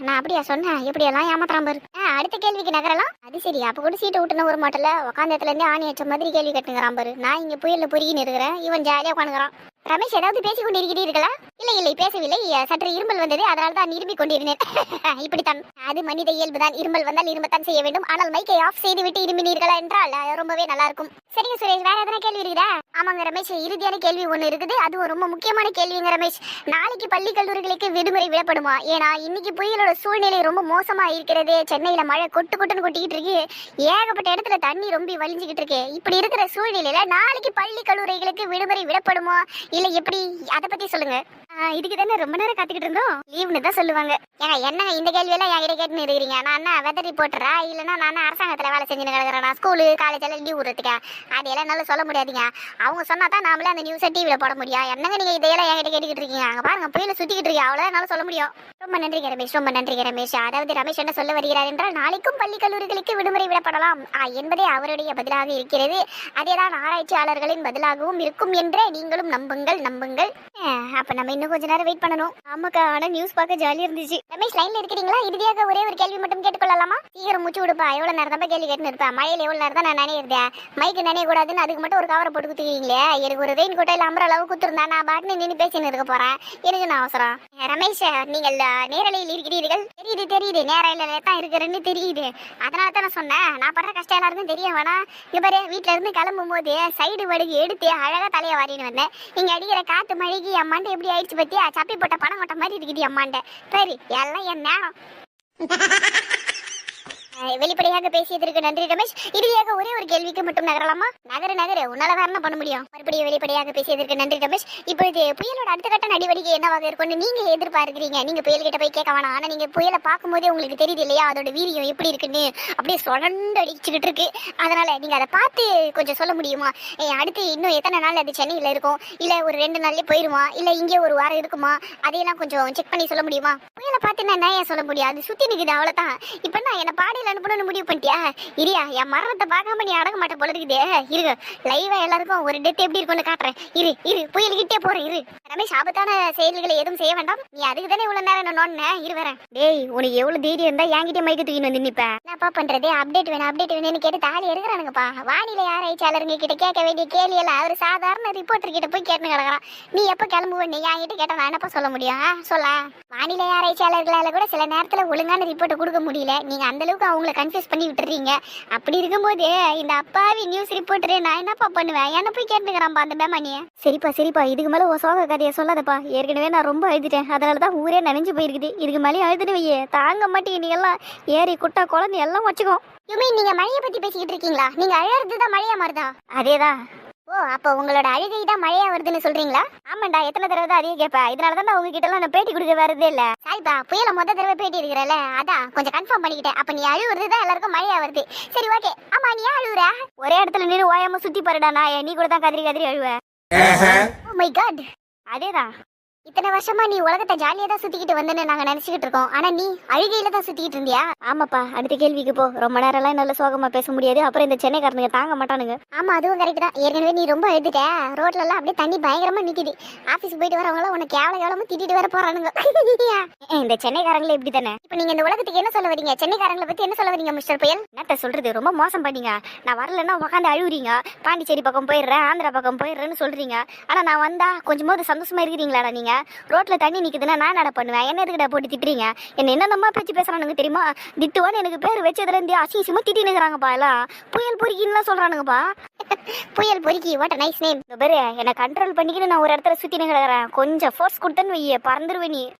நான் அப்படியா சொன்னேன்? எப்படியெல்லாம் ஏமாத்துறாம இருக்கு அடுத்த கேள்விக்கு நகரலாம். அது சரி அப்ப கூட சீட்டை விட்டுன ஒரு மாட்டல உட்காந்த இடத்துல இருந்தே ஆணி வச்ச மாதிரி கேள்வி கட்டுங்கிறான் பாரு. நான் இங்க புயல்ல பொறுகின்னு இருக்கிறேன். இவன் ஜாலியா உட்காந்துக்கிறான் ரமேஷ் ஏதாவது பேசிக் கொண்டிருக்கிறீர்களா? இல்லை இல்லை பேசவில்லை. சற்று இருமல் வந்தது. அதனால தான் இருமிக் கொண்டிருந்தேன். இப்படித்தான். அது மனித இயல்புதான். இருமல் வந்தால் இரும்பத்தான் செய்ய வேண்டும். ஆனால் மைக்கை ஆஃப் செய்துவிட்டு இரும்பினீர்களா என்றால் ரொம்பவே நல்லா இருக்கும் சரிங்க சுரேஷ் வேற எதனா கேள்வி இருக்குதா? ஆமாங்க ரமேஷ் இறுதியான கேள்வி ஒன்று இருக்குது. அதுவும் ரொம்ப முக்கியமான கேள்விங்க ரமேஷ். நாளைக்கு பள்ளி கல்லூரிகளுக்கு விடுமுறை விடப்படுமா? ஏன்னா இன்னைக்கு புயலோட சூழ்நிலை ரொம்ப மோசமா இருக்கிறது சென்னையில மழை கொட்டு கொட்டுன்னு கொட்டிக்கிட்டு இருக்கு. ஏகப்பட்ட இடத்துல தண்ணி ரொம்ப வலிஞ்சுக்கிட்டு இருக்கு. இப்படி இருக்கிற சூழ்நிலையில நாளைக்கு பள்ளி கல்லூரிகளுக்கு விடுமுறை விடப்படுமா? இல்ல எப்படி? அதை பத்தி சொல்லுங்க. இதுக்கு தானே ரொம்ப நேரம் காத்துக்கிட்டு இருந்தோம். லீவ்னு தான் சொல்லுவாங்க. ஏங்க என்னங்க இந்த கேள்வி எல்லாம் என்கிட்ட கேட்டுன்னு இருக்கிறீங்க? நான் என்ன வெதர் ரிப்போர்ட்டரா இல்லைன்னா நான் அரசாங்கத்துல வேலை செஞ்சுன்னு கிடக்குறேன்? நான் ஸ்கூலு காலேஜ் எல்லாம் லீவ் விடுறதுக்கா அது எல்லாம் என்னால சொல்ல முடியாதுங்க. அவங்க சொன்னா தான் நாமளே அந்த நியூஸை டிவியில் போட முடியும். என்னங்க நீங்க இதையெல்லாம் என்கிட்ட கேட்டுக்கிட்டு இருக்கீங்க? அங்க பாருங்க புயல சுத்திக்கிட்டு இருக்கீங்க அவ்வளவுதான் சொல்ல முடியும். ரொம்ப நன்றிங்க ரமேஷ் ரொம்ப நன்றிங்க ரமேஷ். அதாவது ரமேஷ் என்ன சொல்ல வருகிறார் என்றால் நாளைக்கும் பள்ளி கல்லூரிகளுக்கு விடுமுறை விடப்படலாம். என்பதே அவருடைய பதிலாக இருக்கிறது. அதேதான் ஆராய்ச்சியாளர்களின் பதிலாகவும் இருக்கும் என்றே நீங்களும் நம்புங்கள் நம்புங்கள். அப்ப நம்ம இன்னும் கொஞ்ச நேரம் வெயிட் பண்ணணும். ஆமாக்கா ஆனா நியூஸ் பார்க்க ஜாலியா இருந்துச்சு. ரமேஷ் லைன்ல இருக்கிறீங்களா? இறுதியாக ஒரே ஒரு கேள்வி மட்டும் கேட்டுக்கொள்ளலாமா? சீக்கிரம் மூச்சு விடுப்பா. எவ்வளவு நேரம் தான் கேள்வி கேட்டுன்னு இருப்பேன் மழையில எவ்வளவு நேரம் தான் நான் நினைக்கிறேன் மைக்கு நினைக்கூடாதுன்னு அதுக்கு மட்டும் ஒரு கவரை போட்டு குத்துக்குவீங்களே எனக்கு ஒரு ரெயின் கோட்டை இல்லை அம்பரளவு குத்துருந்தா நான் பாட்டுன்னு நின்று பேசின்னு இருக்க போறேன். எனக்கு நான் அவசரம்? ரமேஷ் நீங்கள் நேரலையில் இருக்கிறீர்கள். தெரியுது தெரியுது. நேரலையில் தான் இருக்கிறேன்னு தெரியுது. அதனால தான் நான் சொன்னேன். நான் படுற கஷ்டம் எல்லாருக்கும் தெரிய வேணாம் இங்கே பாரு வீட்டில இருந்து கிளம்பும் போது சைடு வடுகு எடுத்து அழகா தலையை வாரின்னு வந்தேன். நீங்க அடிக்கிற காத்து மழைக்கு அம்மாண்ட எப்படி ஆயிடுச்சு பத்தியா? சப்பி போட்ட பணம் கொட்ட மாதிரி இருக்குது அம்மாண்ட சரி எல்லாம் என் நேரம். வெளிப்படையாக பேசியதற்கு நன்றி ரமேஷ். இறுதியாக ஒரே ஒரு கேள்விக்கு மட்டும் நகரலாமா? நகர நகர. உன்னால வேற என்ன பண்ண முடியும்? மறுபடியும் வெளிப்படையாக பேசியதற்கு நன்றி ரமேஷ். இப்பொழுது புயலோட அடுத்த கட்ட நடவடிக்கை என்னவாக இருக்கும்னு நீங்க எதிர்பார்க்கிறீங்க? நீங்க புயல் கிட்ட போய் கேட்க வேணாம் ஆனா நீங்க புயலை பார்க்கும்போதே உங்களுக்கு தெரியுது இல்லையா? அதோட வீரியம் எப்படி இருக்குன்னு. அப்படியே சொலண்டு அடிச்சுக்கிட்டு இருக்கு. அதனால நீங்க அதை பார்த்து கொஞ்சம் சொல்ல முடியுமா? அடுத்து இன்னும் எத்தனை நாள் அது சென்னையில இருக்கும்? இல்ல ஒரு ரெண்டு நாள்லயே போயிருமா? இல்ல இங்கே ஒரு வாரம் இருக்குமா? அதையெல்லாம் கொஞ்சம் செக் பண்ணி சொல்ல முடியுமா? புயலை பார்த்து நான் என்ன ஏன் சொல்ல முடியாது சுத்தி நிக்குது அவ்வளவுதான். இப்ப நான் என்ன பாடையில அனுப்பணும்னு முடிவு பண்ணிட்டியா? இரியா என் மரணத்தை பார்க்காம நீ அடங்க மாட்ட போல இருக்குதே. இரு லைவா எல்லாருக்கும் ஒரு டெத் எப்படி இருக்கும்னு காட்டுறேன். இரு இரு புயல்கிட்டே போறேன் இரு. ரமேஷ் ஆபத்தான செயல்களை எதுவும் செய்ய வேண்டாம். நீ அதுக்கு தானே இவ்வளவு நேரம் நான் இரு வரேன். டேய் உனக்கு எவ்வளவு தைரியம் இருந்தா என்கிட்ட மைக்க தூக்கி வந்து நிப்ப. என்னப்பா பண்றது? அப்டேட் வேணும் அப்டேட் வேணும்னு கேட்டு தாலி இருக்கிறானுங்கப்பா வானிலை ஆராய்ச்சியாளருங்க கிட்ட கேட்க வேண்டிய கேள்வி எல்லாம் அவர் சாதாரண ரிப்போர்ட்டர் கிட்ட போய் கேட்டு கிடக்குறான். நீ எப்ப கிளம்புவ? நீ என்கிட்ட கேட்டா நான் என்னப்பா சொல்ல முடியும்? சொல்ல. வானிலை ஆராய்ச்சியாளர்களால கூட சில நேரத்துல ஒழுங்கான ரிப்போர்ட் கொடுக்க முடியல. நீங்க அந்த அளவுக்கு அவங்க உங்களை கன்ஃபியூஸ் பண்ணி விட்டுறீங்க. அப்படி இருக்கும்போது இந்த அப்பாவி நியூஸ் ரிப்போர்ட்டரே நான் என்னப்பா பண்ணுவேன்? என்ன போய் கேட்டுக்கிறான்ப்பா அந்த பேமானிய? சரிப்பா சரிப்பா. இதுக்கு மேலே ஒரு சோக கதையை சொல்லாதப்பா. ஏற்கனவே நான் ரொம்ப அழுதுட்டேன். அதனால தான் ஊரே நனைஞ்சு போயிருக்குது. இதுக்கு மேலே அழுதுட்டு வையே. தாங்க மாட்டேங்க எல்லாம். ஏறி குட்டா குழந்தை எல்லாம் வச்சுக்கோ. யுமி நீங்க மழையை பத்தி பேசிக்கிட்டு இருக்கீங்களா? நீங்க அழறது தான் மழையா மாறுதா? அதேதான். ஓ அப்ப உங்களோட அழுகை தான் மழையா வருதுன்னு சொல்றீங்களா? ஆமாண்டா எத்தனை தடவை தான் அதையே கேட்பேன். இதனால தான் நான் உங்ககிட்ட எல்லாம் நான் பேட்டி கொடுக்க வரதே இல்லை. சாரிப்பா புயல மொத தடவை பேட்டி இருக்கிறல அதான் கொஞ்சம் கன்ஃபார்ம் பண்ணிக்கிட்டேன். அப்ப நீ அழுவுறது தான் எல்லாருக்கும் மழையா வருது. சரி ஓகே ஆமா நீ அழுவுற? ஒரே இடத்துல நின்று ஓயாம சுத்தி பாருடா நான் நீ கூட தான் கதிரி கதிரி அழுவ. ஓ மை காட் அதேதான். இத்தனை வருஷமா நீ உலகத்தை ஜாலியா தான் சுத்திக்கிட்டு வந்தேன்னு நாங்க நினைச்சுக்கிட்டு இருக்கோம். ஆனா நீ அழுகையில தான் சுத்திக்கிட்டு இருந்தியா? ஆமாப்பா அடுத்த கேள்விக்கு போ. ரொம்ப நேரம்லாம் என்னால சோகமா பேச முடியாது. அப்புறம் இந்த சென்னைக்காரனுங்க தாங்க மாட்டானுங்க. ஆமா அதுவும் கரெக்ட் தான். ஏற்கனவே நீ ரொம்ப அழுதுட்ட. ரோட்ல எல்லாம் அப்படியே தண்ணி பயங்கரமா நிக்குது. ஆபீஸ் போயிட்டு வரவங்க எல்லாம் உன்னை கேவல கேவலமா திட்டிட்டு வர போறானுங்க. இந்த சென்னைக்காரங்களே இப்படி தானே? இப்ப நீங்க இந்த உலகத்துக்கு என்ன சொல்ல வரீங்க? சென்னைக்காரங்களை பத்தி என்ன சொல்ல வரீங்க மிஸ்டர் புயல்? என்னத்த சொல்றது? ரொம்ப மோசம் பண்ணீங்க. நான் வரலன்னா உட்காந்து அழுவுறீங்க. பாண்டிச்சேரி பக்கம் போயிடுறேன் ஆந்திரா பக்கம் போயிடுறேன்னு சொல்றீங்க. ஆனா நான் வந்தா கொஞ்சமாவது சந்தோஷமா இருக்கிறீங்களாடா நீங்க? ரோட்ல தண்ணி நிற்குதுன்னா நான் என்ன பண்ணுவேன்? என்ன எதுக்கிட்ட போட்டு திட்டுறீங்க? என்ன என்னென்னமா பேச்சு பேசுறானுங்க தெரியுமா? திட்டுவான்னு எனக்கு பேர் வச்சதுல இருந்து திட்டினுங்கிறாங்கப்பா எல்லாம். புயல் பொறுக்கின்னுலாம் சொல்றானுங்கப்பா. புயல் பொறுக்கி வாட் நைஸ் நேம் இந்த பேரு என்னை கண்ட்ரோல் பண்ணிக்கிட்டு நான் ஒரு இடத்துல சுத்தி கிடக்குறேன். கொஞ்சம் ஃபோர்ஸ் கொடுத்தேன்னு வையே பறந்துருவே நீ.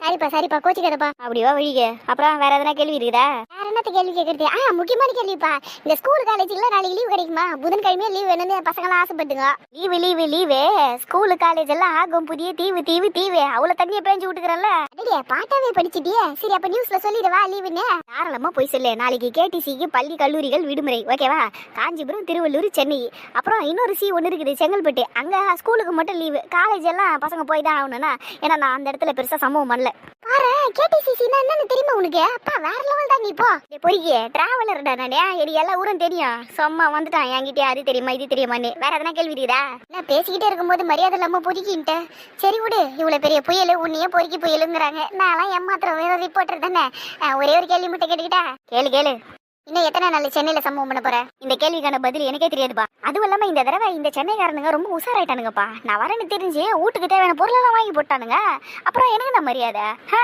சரிப்பா சரிப்பா கோச்சிக்காதப்பா. அப்படிவா வழிக அப்புறம் வேற எதனா கேள்வி இருக்குதா? வேற என்னத்த கேள்வி கேட்கறது ஆ முக்கியமான கேள்விப்பா. இந்த ஸ்கூல் காலேஜ்ல நாளைக்கு லீவ் கிடைக்குமா? புதன்கிழமையே லீவ் வேணும்னு பசங்களாம் ஆசைப்பட்டுங்க. Leave leave leave school college எல்லாம் ஆகும். புதிய தீவு தீவு தீவு. அவ்வளவு தண்ணியை பேஞ்சு விட்டுக்கிறல்ல அடடே பாட்டாவே படிச்சிட்டியே. சரி அப்ப நியூஸ்ல சொல்லிடுவா லீவுன்னு தாராளமா போய் சொல்லு. நாளைக்கு கேடிசிக்கு பள்ளி கல்லூரிகள் விடுமுறை. ஓகேவா காஞ்சிபுரம் திருவள்ளூர் சென்னை. அப்புறம் இன்னொரு சி ஒன்று இருக்குது செங்கல்பட்டு. அங்க ஸ்கூலுக்கு மட்டும் லீவு காலேஜ் எல்லாம் பசங்க போய் தான் ஆகணும்னா. ஏன்னா நான் அந்த இடத்துல பெருசா சம்பவம் பண்ணல. பாரு கேடிசிசினா என்னன்னு தெரியுமா உனக்கு? அப்பா வேற லெவல் தான் நீ போ டேய் பொறுக்கி டிராவலர்டா நானே. எனக்கு எல்லா ஊரும் தெரியும். சும்மா வந்துட்டான். என்கிட்ட அது தெரியுமா இது தெரியுமான்னு. வேற எதனா கேள்வி இருக்குதா? நான் பேசிக்கிட்டே இருக்கும்போது மரியாதை இல்லாம பொறுக்கின்ட்டு. சரி விடு இவ்வளவு பெரிய புயல் உன்னையே பொறுக்கி புயலுங்கிறாங்க. நான்லாம் ஏமாத்திரம் வேற ரிப்போர்ட்டர் தானே. ஒரே ஒரு கேள்வி மட்டும் கேட்டுக்கிட்டா? கேளு கேளு. இன்னும் எத்தனை நாள் சென்னையில சம்பவம் பண்ண போற? இந்த கேள்விக்கான பதில் எனக்கே தெரியாதுப்பா. அதுவும் இல்லாம இந்த தடவை இந்த சென்னைக்காரனுங்க ரொம்ப உஷாராயிட்டானுங்கப்பா. நான் வரேன்னு தெரிஞ்சு வீட்டுக்கு தேவையான பொருளெல்லாம் வாங்கி போட்டானுங்க. அப்புறம் எனக்கு நான் மரியாதை? ஹ?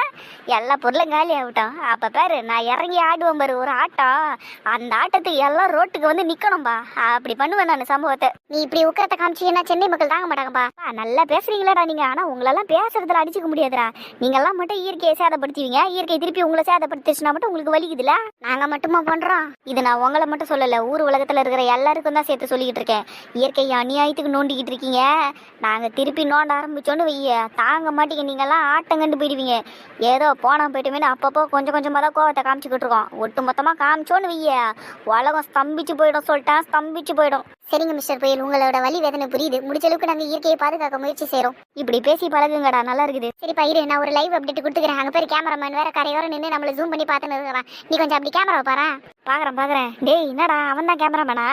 எல்லா பொருளும் காலி ஆகட்டும். அப்ப பாரு நான் இறங்கி ஆடுவேன் பாரு ஒரு ஆட்டம். அந்த ஆட்டத்துக்கு எல்லாம் ரோட்டுக்கு வந்து நிக்கணும்பா. அப்படி பண்ணுவேன் நான் சம்பவத்தை. நீ இப்படி உக்கரத்தை காமிச்சீங்கன்னா சென்னை மக்கள் தாங்க மாட்டாங்கப்பா? நல்லா பேசுறீங்களாடா நீங்க. ஆனா உங்களெல்லாம் பேசுறதுல அடிச்சுக்க முடியாதுடா. நீங்க எல்லாம் மட்டும் இயற்கையை சேதப்படுத்துவீங்க. இயற்கை திருப்பி உங்களை சேதப்படுத்துச்சுன்னா மட்டும் உங்களுக்கு வலிக்குதுல? நாங்க மட்டுமா பண்றோம்? இது நான் உங்களை மட்டும் சொல்லல ஊர் உலகத்துல இருக்கிற எல்லாருக்கும் தான் சேர்த்து சொல்லிக்கிட்டு இருக்கேன். இயற்கை அநியாயத்துக்கு நோண்டிக்கிட்டு இருக்கீங்க. நாங்க திருப்பி நோண்ட ஆரம்பிச்சோன்னு வைய தாங்க மாட்டீங்க. நீங்கெல்லாம் ஆட்டம் கண்டு போயிடுவீங்க. ஏதோ போனா போயிட்டுமேனு அப்பப்போ கொஞ்சம் கொஞ்சமா தான் கோவத்தை காமிச்சுக்கிட்டு இருக்கோம். ஒட்டு மொத்தமா காமிச்சோன்னு வைய உலகம் ஸ்தம்பிச்சு போயிடும் சொல்லிட்டேன் ஸ்தம்பிச்சு போயிடும். சரிங்க மிஸ்டர் புயல். உங்களோட வலி வேதனை புரியுது. முடிச்ச அளவுக்கு நாங்க இயற்கையை பாதுகாக்க முயற்சி செய்யறோம் இப்படி பேசி பழகுங்கடா நல்லா இருக்குது. சரிப்பா பயிரு நான் ஒரு லைவ் அப்டேட் கொடுத்துக்கிறேன். அங்க பேர் கேமராமேன் வேற கரையோரம் நின்று நம்மள ஜூம் பண்ணி பார்த்துன்னு இருக்கிறான் நீ கொஞ்சம் அப்படி கேமரா பாரு பாக்குறேன் பாக்குறேன். டேய் என்னடா அவன் தான் கேமராமேனா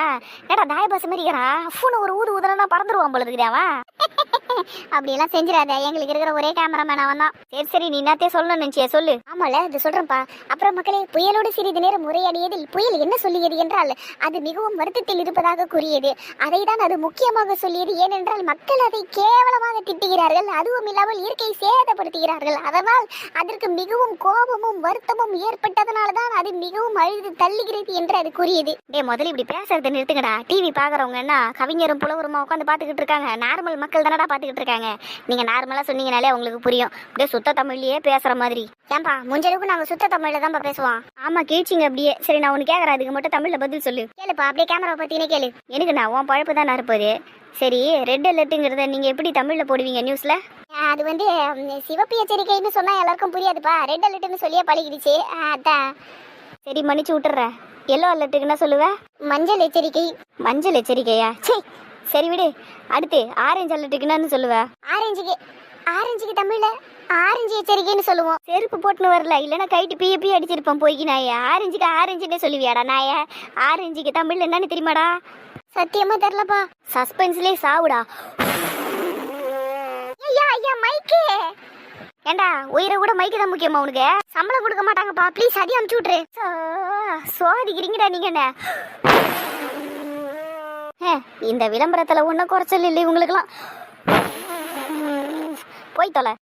ஏடா தாய பாஸ் மாதிரி இருக்கிறான்? ஃபோன் ஒரு ஊது ஊதுனா பறந்துருவான் போல இருக்குது அவன். அப்படி எல்லாம் செஞ்சிடாத. எங்களுக்கு இருக்கிற ஒரே கேமராமேன் அவன் தான். சரி சரி நீ என்னத்தே சொல்லணும்னு நினைச்சியா சொல்லு. ஆமால இது சொல்றேன்ப்பா. அப்புறம் மக்களே புயலோடு சிறிது நேரம் உரையாடியதில் புயல் என்ன சொல்லியது என்றால் அது மிகவும் வருத்தத்தில் இருப்பதாக கூறியது. அதை தான் அது முக்கியமாக சொல்லியது. ஏனென்றால் மக்கள் அதை கேவலமாக திட்டுகிறார்கள் அதுவும் இல்லாமல் இயற்கையை சேதப்படுத்துகிறார்கள். அதனால் அதற்கு மிகவும் கோபமும் வருத்தமும் ஏற்பட்டதனால தான் அது மிகவும் அழுது தள்ளுகிறது என்று அது கூறியது. டேய் முதல்ல இப்படி பேசுறத நிறுத்துங்கடா. டிவி பாக்குறவங்க என்ன கவிஞரும் புலவருமா உட்காந்து பாத்துக்கிட்டு இருக்காங்க? நார்மல் மக்கள் தானடா பாத்துக்கிட்டு இருக்காங்க? நீங்க நார்மலா சொன்னீங்கனாலே உங்களுக்கு புரியும். அப்படியே சுத்த தமிழ்லயே பேசுற மாதிரி. ஏன்பா முடிஞ்சளவுக்கு நாங்க சுத்த தமிழ்ல தான் பேசுவோம்? ஆமா கேச்சிங்க அப்படியே. சரி நான் உனக்கு கேக்குறேன். அதுக்கு மட்டும் தமிழ்ல பதில் சொல்லு. கேளுப்பா அப்படியே கேமரா பத்தினே கேளு. எனக்கு நான் உன் பழப்பு தான் இருப்பது சரி ரெட் அலர்ட்டுங்கிறத நீங்க எப்படி தமிழ்ல போடுவீங்க நியூஸ்ல அது வந்து சிவப்பு எச்சரிக்கைன்னு சொன்னா எல்லாருக்கும் புரியாதுப்பா. ரெட் அலர்ட்னு சொல்லியே பழகிடுச்சு. அதான் சரி மன்னிச்சு விட்டுறேன் எல்லோ அலர்ட்டுக்கு என்ன சொல்லுவ? மஞ்சள் எச்சரிக்கை. மஞ்சள் எச்சரிக்கையா? சே சரி விடு. அடுத்து ஆரஞ்சு அலர்ட்டுக்கு என்னன்னு சொல்லுவ? ஆரஞ்சுக்கு ஆரஞ்சுக்கு தமிழ்ல ஆரஞ்சு எச்சரிக்கைன்னு சொல்லுவோம். செருப்பு போட்டுன்னு வரல. இல்லைன்னா கைட்டு பிய பிய அடிச்சிருப்பேன் போய்க்கு நாய. ஆரஞ்சுக்கு ஆரஞ்சுன்னே சொல்லுவியாடா நாய. ஆரஞ்சுக்கு தமிழ்ல என்னன்னு தெரியுமாடா? சத்தியமா தெரியலப்பா. சஸ்பென்ஸ்லேயே சாவுடா. ஐயா ஐயா மைக்கே. ஏண்டா உயிரை கூட மைக்கு தான் முக்கியமா உனக்கு? சம்பளம் கொடுக்க மாட்டாங்கப்பா. ப்ளீஸ் அதையும் அமுச்சு விட்ரு சோ- சோதிக்கிறீங்கடா நீங்க என்ன? ஹே, இந்த விளம்பரத்துல ஒன்றும் குறைச்சல் இல்லை இவங்களுக்கெல்லாம் போய் தொலை.